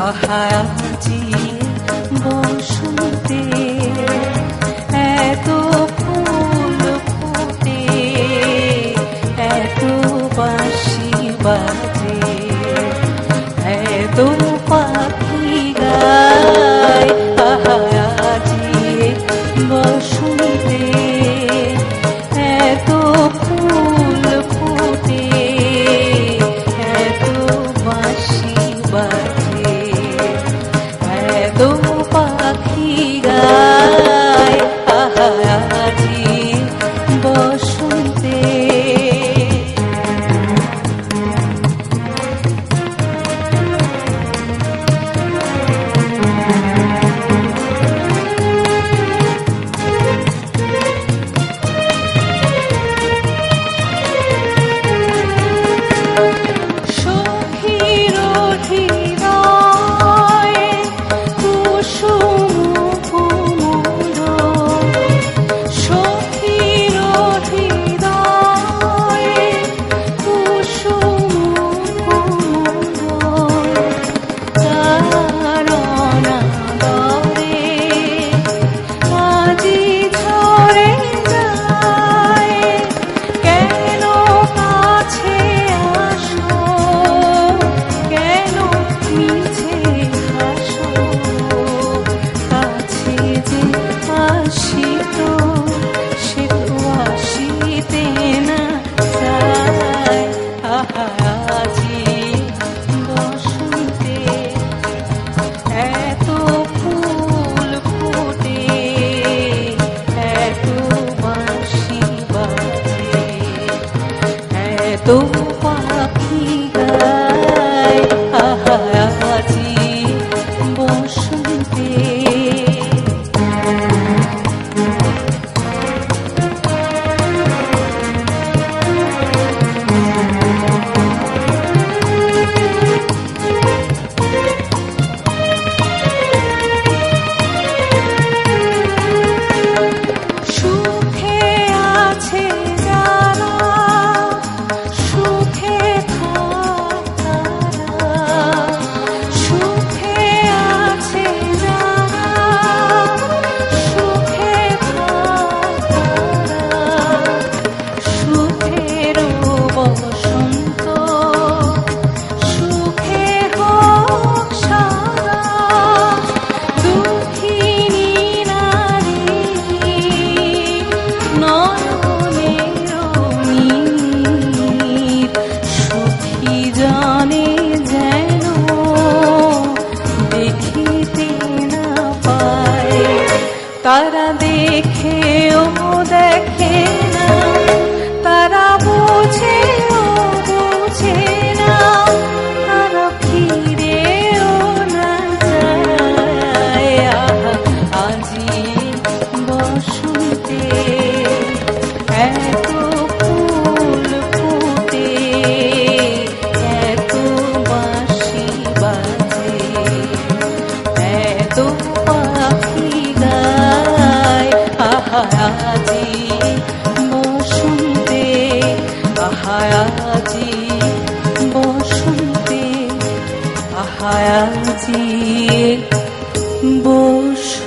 আহাজি বসন্তে এত ফুল ফুটে এত বাঁশি বাজে এত পাখি গা tú. তারা দেখে ও দেখে না, তারা বোঝেও বোঝে না, তারা ফিরে ও না যায়। আজি বসুতে এক আহায়াজি বসন্তে আহায়াজি বসন্ত।